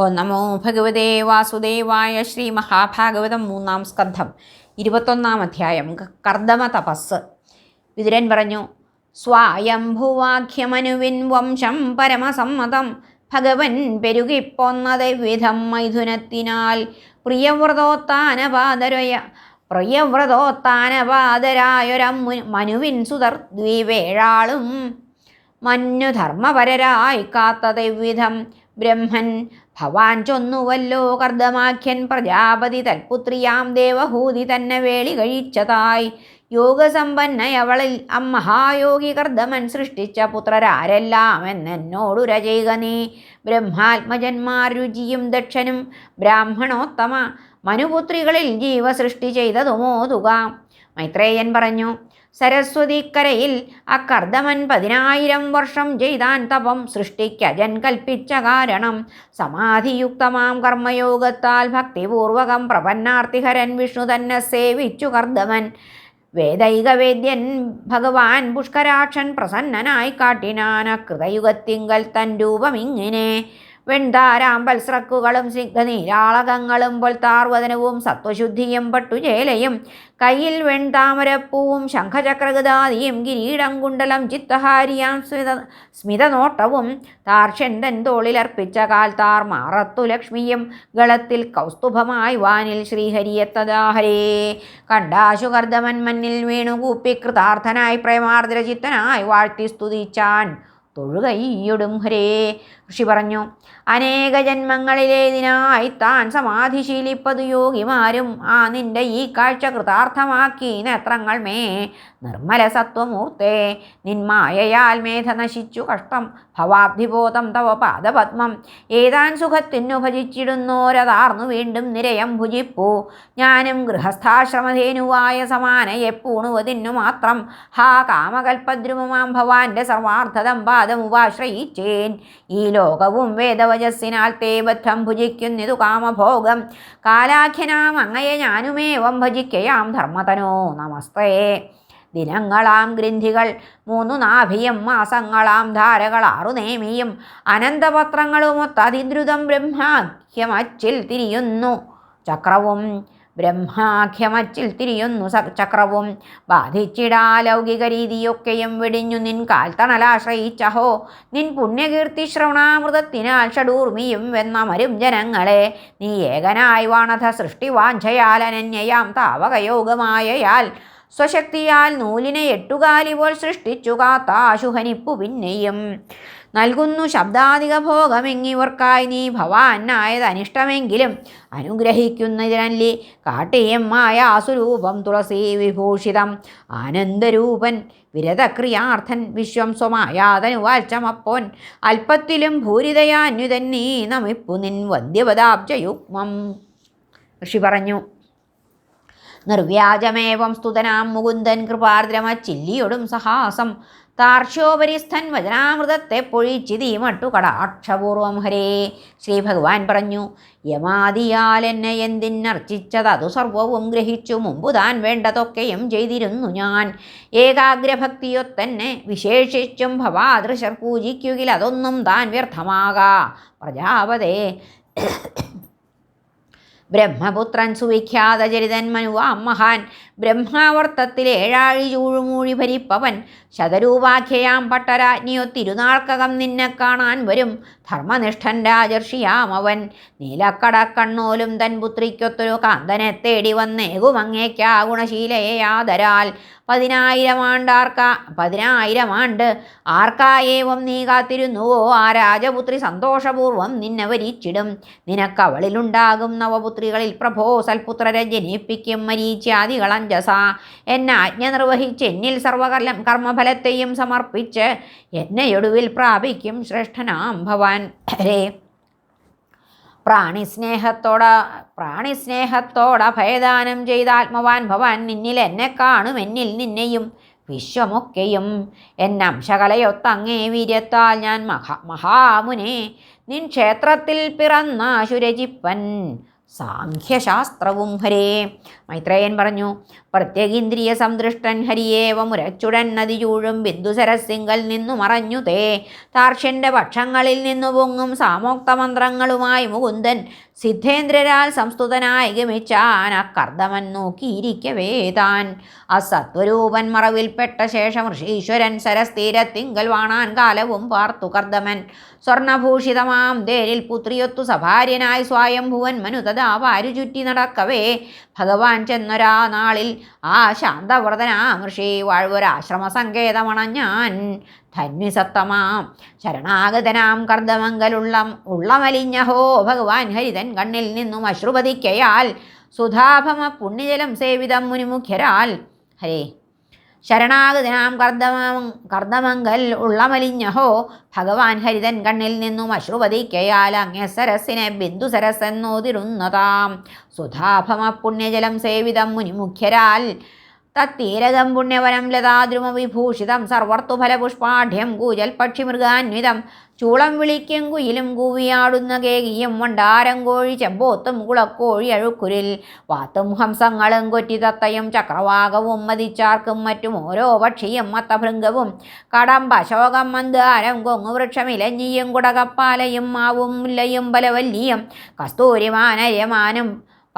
ഓ നമോ ഭഗവതേ വാസുദേവായ ശ്രീ മഹാഭാഗവതം മൂന്നാം സ്കന്ധം ഇരുപത്തൊന്നാം അധ്യായം കർദമ തപസ്. വിതുരൻ പറഞ്ഞു സ്വായംഭുവാഖ്യമനുവിൻ വംശം പരമസമ്മതം ഭഗവൻ പെരുകിപ്പോന്നത് വിധം മൈഥുനത്തിനാൽ. പ്രിയവ്രതോത്താനപാതരയ പ്രിയവ്രതോത്താനപാതരായൊരമ്മു മനുവിൻ സുതർ ദ്വീവേഴാളും മഞ്ഞുധർമ്മപരരായി കാത്തതെവിധം ബ്രഹ്മൻ ഭവാൻ ചൊന്നുവല്ലോ കർദ്ദമാഖ്യൻ പ്രജാപതി തൽപുത്രിയാം ദേവഹൂതി തന്നെ വേളി കഴിച്ചതായി. യോഗസമ്പന്നയവളിൽ അമ്മഹായോഗി കർദ്ദമൻ സൃഷ്ടിച്ച പുത്രരാരെല്ലാം എന്നെന്നോടു രചയിക നീ. ബ്രഹ്മാത്മജന്മാർ രുചിയും ദക്ഷനും ബ്രാഹ്മണോത്തമ മനുപുത്രികളിൽ ജീവസൃഷ്ടി ചെയ്തതുമോതുക. മൈത്രേയൻ പറഞ്ഞു സരസ്വതിക്കരയിൽ അക്കർദമൻ പതിനായിരം വർഷം ചെയ്താൻ തപം സൃഷ്ടിക്കജൻ കൽപ്പിച്ച കാരണം. സമാധിയുക്തമാം കർമ്മയോഗത്താൽ ഭക്തിപൂർവകം പ്രപന്നാർത്തിഹരൻ വിഷ്ണു തന്നെ സേവിച്ചു കർദമൻ. വേദൈകവേദ്യൻ ഭഗവാൻ പുഷ്കരാക്ഷൻ പ്രസന്നനായി കാട്ടിനാന കൃതയുഗത്തിങ്കൽ തൻ രൂപമിങ്ങനെ വെൺതാരാമ്പൽ സ്രക്കുകളും സിഗ്ധനീരാളകങ്ങളും താർവദനവും സത്വശുദ്ധിയും പട്ടുചേലയും കയ്യിൽ വെൺതാമരപ്പൂവും ശംഖചക്രഗതാദിയും കിരീടം കുണ്ടലം ചിത്തഹാരിയാം സ്മിത സ്മിതനോട്ടവും. താർഷ്യന്തൻ തോളിലർപ്പിച്ച കാൽ താർ മാറത്തു ലക്ഷ്മിയും ഗളത്തിൽ കൗസ്തുഭമായി വാനിൽ ശ്രീഹരിയത്തദാഹരേ കണ്ടാശുകർദ്ദമൻ മന്നിൽ വീണുകൂപ്പി കൃതാർത്ഥനായി പ്രേമാർദ്രചിത്തനായി വാഴ്ത്തി സ്തുതിച്ചാൻ. തൊഴുകയ്യൊടും ഹരേ. ഋഷി പറഞ്ഞു അനേക ജന്മങ്ങളിലേതിനായി താൻ സമാധിശീലിപ്പത് യോഗിമാരും ആ നിന്റെ ഈ കാഴ്ച കൃതാർത്ഥമാക്കി. നേത്രങ്ങൾ മേ നിർമ്മല സത്വമൂർത്തേ നിന്മായയാൽ മേധ നശിച്ചു കഷ്ടം. ഭവാബ്ധിബോധം തവ പാദപത്മം. ഏതാൻ സുഖത്തിനു ഭജിച്ചിടുന്നോരതാർന്നു വീണ്ടും നിരയം ഭുജിപ്പൂ. ഞാനും ഗൃഹസ്ഥാശ്രമധേനുവായ സമാനയെപ്പൂണുവതിന്നു മാത്രം. ഹാ കാമകൽപദ്രുമമാം ഭവാന്റെ സർവാർത്ഥതം പാദമുപാശ്രയിച്ചേൻ. ഈ ലോകവും വേദവചസ്സിനാൽ തേ ഭുജിക്കുന്നിതു കാമഭോഗം. കാലാഖ്യനാം അങ്ങയെ ഞാനുമേവം ഭജിക്കയാം ധർമ്മതനോ. നമസ്തേ. ദിനങ്ങളാം ഗ്രന്ഥികൾ മൂന്നു നാഭിയും മാസങ്ങളാം ധാരകൾ ആറു നേമിയും. അനന്തപത്രങ്ങളുമൊത്തതിദ്രുതം ബ്രഹ്മാഖ്യമച്ചിൽ തിരിയുന്നു. ചക്രവും ബ്രഹ്മാഖ്യമച്ചിൽ തിരിയുന്നു ചക്രവും. ബാധിച്ചിടാ ലൗകിക രീതിയൊക്കെയും വെടിഞ്ഞു നിൻ കാൽത്തണലാശ്രയിച്ചഹോ നിൻ പുണ്യകീർത്തി ശ്രവണാമൃതത്തിനാൽ ഷഡൂർമിയും വെന്നമരും ജനങ്ങളെ. നീ ഏകനായി വാണധ സൃഷ്ടിവാഞ്ചയാൽ അനന്യയാം താവകയോഗമായയാൽ സ്വശക്തിയാൽ നൂലിനെ എട്ടുകാലിപോൽ സൃഷ്ടിച്ചു കാത്താശുഹനിപ്പു പിന്നെയും. നൽകുന്നു ശബ്ദാധിക ഭോഗമെങ്ങിവർക്കായി നീ ഭവാനായത് അനിഷ്ടമെങ്കിലും അനുഗ്രഹിക്കുന്നതിനല്ലി കാട്ടിയമ്മായ ആസുരൂപം തുളസീ വിഭൂഷിതം. ആനന്ദരൂപൻ വിരതക്രിയാർത്ഥൻ വിശ്വം സ്വമായാതനുവാൽച്ചമപ്പോൻ അല്പത്തിലും ഭൂരിതയാന്യുതൻ നീ നമിപ്പു നിൻ വന്ധ്യപദാബ്ജയുഗ്മം. ഋഷി പറഞ്ഞു നിർവ്യാജമേവം സ്തുതനാം മുകുന്ദൻ കൃപാർദ്രമച്ചില്ലിയൊടും സഹാസം. താർശോപരിസ്ഥൻ വചനാമൃതത്തെ പൊഴിച്ചിതീമട്ടു കടാക്ഷപൂർവം ഹരേ. ശ്രീ ഭഗവാൻ പറഞ്ഞു യമാദിയാൽ എന്നെ എന്തിനർച്ചിച്ചതതു സർവവും ഗ്രഹിച്ചു. മുമ്പു താൻ വേണ്ടതൊക്കെയും ചെയ്തിരുന്നു ഞാൻ. ഏകാഗ്രഭക്തിയൊത്തന്നെ വിശേഷിച്ചും ഭവാദൃശർ പൂജിക്കുകിൽ അതൊന്നും താൻ വ്യർത്ഥമാകാ. പ്രജാപതേ. ബ്രഹ്മപുത്രൻ സുവിഖ്യാത ചരിതൻ മനുവാം മഹാൻ ബ്രഹ്മാവർത്തത്തിൽ ഏഴാഴി ചൂഴുമൂഴി ഭരിപ്പവൻ ശതരൂപാഖ്യയാം പട്ടരാജ്ഞിയോ തിരുനാൾക്കകം നിന്നെ കാണാൻ വരും. ധർമ്മനിഷ്ഠൻ രാജർഷിയാം അവൻ. നീലക്കടക്കണ്ണോലും തൻ പുത്രിക്കൊത്തൊരു കാന്തനെ തേടി വന്നേകും അങ്ങേക്കാ ഗുണശീലയെ ആദരാൽ. പതിനായിരം ആണ്ടാർക്ക പതിനായിരം ആണ്ട് ആർക്കായേവം നീ കാത്തിരുന്നുവോ? ആ രാജപുത്രി സന്തോഷപൂർവം നിന്നെ വരിച്ചിടും. നിനക്കവളിലുണ്ടാകും നവപുത്രികളിൽ പ്രഭോ സൽപുത്രരെ ജനിപ്പിക്കും മരീച്യാദികളഞ്ജസ എന്നെ ആജ്ഞ നിർവഹിച്ച് എന്നിൽ സർവകലം കർമ്മഫലത്തെയും സമർപ്പിച്ച് എന്നെ എന്നെയൊടുവിൽ പ്രാപിക്കും ശ്രേഷ്ഠനാം ഭവാൻ. രേ പ്രാണിസ്നേഹത്തോട പ്രാണിസ്നേഹത്തോട ഭയദാനം ചെയ്ത ആത്മവാൻ ഭവാൻ നിന്നിൽ എന്നെ കാണും എന്നിൽ നിന്നെയും വിശ്വമൊക്കെയും. എന്നംശകലയൊത്തങ്ങേ വീര്യത്താൽ ഞാൻ മഹാ മഹാമുനെ നിൻ ക്ഷേത്രത്തിൽ പിറന്ന ശുരജിപ്പൻ സാഖ്യശാസ്ത്രവും ഹരേ. മൈത്രേയൻ പറഞ്ഞു പ്രത്യേകീന്ദ്രിയ സംതൃഷ്ടൻ ഹരിയേവ മുരച്ചുടൻ നദി ചൂഴും ബിന്ദുസരസിങ്കൽ നിന്നു മറഞ്ഞു തേ. താർഷ്യന്റെ പക്ഷങ്ങളിൽ നിന്നു പൊങ്ങും സാമോക്ത മന്ത്രങ്ങളുമായി മുകുന്ദൻ സിദ്ധേന്ദ്രരാൽ സംസ്തുതനായി ഗമിച്ചാൻ അക്കർദമൻ നോക്കിയിരിക്കവേ താൻ. അസത്വരൂപൻ മറവിൽപ്പെട്ട ശേഷം ഋഷീശ്വരൻ സരസ്തീരത്തിങ്കൽ വാണാൻ കാലവും പാർത്തു കർദമൻ. സ്വർണഭൂഷിതമാം തേരിൽ പുത്രിയൊത്തു സഭാര്യനായി സ്വയംഭുവൻ മനു തഥാ വാരു ചുറ്റി നടക്കവേ. ഭഗവാൻ ചെന്നൊരാ നാളിൽ ആ ശാന്തവ്രതനാമൃഷി വാഴ്വൊരാശ്രമ സങ്കേതമണഞ്ഞാൻ ധന്വിസത്തമാം ശരണാഗതനാം കർദ്ദമംഗലുള്ള ഉള്ളമലിഞ്ഞഹോ ഭഗവാൻ ഹരിതൻ കണ്ണിൽ നിന്നും അശ്രുപതിക്കയാൽ സുധാഭമ പുണ്യജലം സേവിതം മുനിമുഖ്യരാൽ. ഹരേ ശരണാഗതനാം കർദ്ദമം കർദ്ദമങ്കൽ ഉള്ളമലിഞ്ഞഹോ. ഭഗവാൻ ഹരിതൻ കണ്ണിൽ നിന്നും അശ്രുപതിക്കയാൽ അങ്ങേ സരസിനെ ബിന്ദു സരസെന്നോതിരുന്നതാം സുധാഭമ പുണ്യജലം സേവിതം മുനിമുഖ്യരാൽ തത്തീരകം പുണ്യവനം ലതാദ്രുമ വിഭൂഷിതം സർവർത്തുഫലപുഷ്പാഢ്യം കൂജൽ പക്ഷിമൃഗാന്വിതം ചൂളം വിളിക്കും കുയിലും കൂവിയാടുന്ന കേകിയും വണ്ടാരം കോഴി ചെമ്പോത്തും കുളക്കോഴി അഴുക്കുരിൽ വാത്തും ഹംസങ്ങളും കൊറ്റി തത്തയും ചക്രവാകവും മതിച്ചാർക്കും മറ്റും ഓരോ പക്ഷിയും മത്തഭൃംഗവും കടമ്പ ശോകം മന്ദാരം കൊങ്ങുവൃക്ഷമിലഞ്ഞിയും കുടകപ്പാലയും മാവും മുല്ലയും ബലവല്ലിയും കസ്തൂരിമാനയമാനും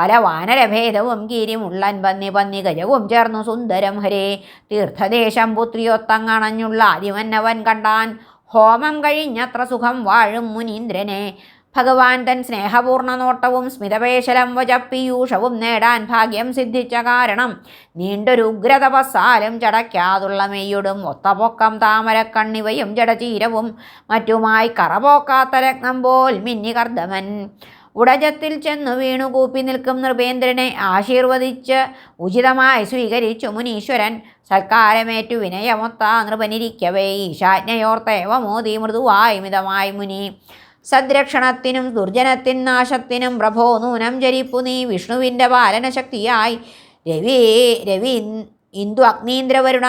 പല വാനരഭേദവും കീരിമുള്ളൻ പന്നി പന്നി ഗജവും ചേർന്നു സുന്ദരം ഹരേ. തീർത്ഥദേശം പുത്രിയൊത്തങ്ങണഞ്ഞുള്ള ആദിമന്നവൻ കണ്ടാൻ ഹോമം കഴിഞ്ഞത്ര സുഖം വാഴും മുനീന്ദ്രനെ. ഭഗവാൻ തൻ സ്നേഹപൂർണ നോട്ടവും സ്മിതപേശലം വജപ്പീയൂഷവും നേടാൻ ഭാഗ്യം സിദ്ധിച്ച കാരണം നീണ്ടൊരു ഉഗ്രതപസ്സാലും ചടയ്ക്കാതുള്ള മെയ്യൊടും ഒത്തപൊക്കം താമരക്കണ്ണിവയും ജടചീരവും മറ്റുമായി കറപോക്കാത്ത രത്നം പോൽ മിന്നി കർദ്ദമൻ ഉടജത്തിൽ ചെന്നു വീണു കൂപ്പി നിൽക്കും നൃപേന്ദ്രനെ ആശീർവദിച്ച് ഉചിതമായി സ്വീകരിച്ചു മുനീശ്വരൻ. സൽക്കാരമേറ്റു വിനയമൊത്ത നൃപനിരിക്കവേ ഈശാജ്ഞയോർത്തേവമോദി മൃദുവായി മിതമായി മുനി. സദ്രക്ഷണത്തിനും ദുർജനത്തിൻ നാശത്തിനും പ്രഭോ നൂനം ജരിപ്പു നീ വിഷ്ണുവിന്റെ പാലനശക്തിയായി രവി രവി ഇന്ദു അഗ്നീന്ദ്രവരുണ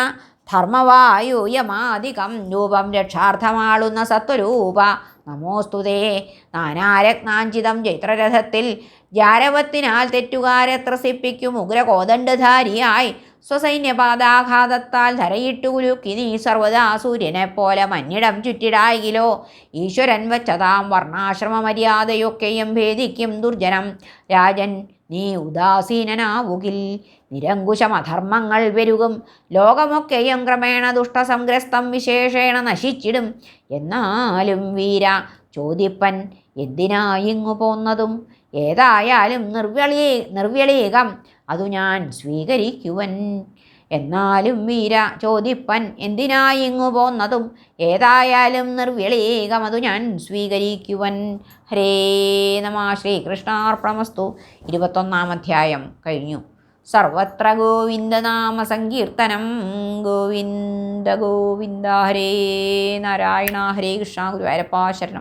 ധർമ്മവായു യമാധികം രൂപം രക്ഷാർത്ഥമാളുന്ന സത്വരൂപ. നമോസ്തുതേ നാനാരത്നാഞ്ചിതം ചൈത്രരഥത്തിൽ ജാരവത്തിനാൽ തെറ്റുകാരെ ത്രസിപ്പിക്കും ഉഗ്രകോദണ്ഡധാരിയായി. സ്വസൈന്യപാദാഘാതത്താൽ ധരയിട്ടു കുലുക്കി നീ സർവദാ സൂര്യനെ പോലെ മഞ്ഞിടം ചുറ്റിടായിലോ. ഈശ്വരൻ വച്ചതാം വർണാശ്രമ മര്യാദയൊക്കെയും ഭേദിക്കും ദുർജനം. രാജൻ നീ ഉദാസീനനാവുകിൽ. നിരങ്കുശമധർമ്മങ്ങൾ വരുകും ലോകമൊക്കെയും ക്രമേണ ദുഷ്ടസംഗ്രസ്തം വിശേഷേണ നശിച്ചിടും. എന്നാലും വീര ചോദിപ്പൻ എന്തിനായിങ്ങു പോന്നതും? ഏതായാലും നിർവ്യളീ നിർവ്യളീകം അതു ഞാൻ സ്വീകരിക്കുവൻ. എന്നാലും വീര ചോദിപ്പൻ എന്തിനായിങ്ങു പോന്നതും? ഏതായാലും നിർവ്യളീകം അതു ഞാൻ സ്വീകരിക്കുവൻ. ഹരേ നമ ശ്രീകൃഷ്ണാർപ്പണമസ്തു. ഇരുപത്തൊന്നാം അധ്യായം കഴിഞ്ഞു. സർവത്ര ഗോവിന്ദനാമ സങ്കീർത്തനം. ഗോവിന്ദ ഗോവിന്ദ ഹരേ നാരായണ ഹരേ കൃഷ്ണ ഗുരുവായൂരപ്പ ശരണം.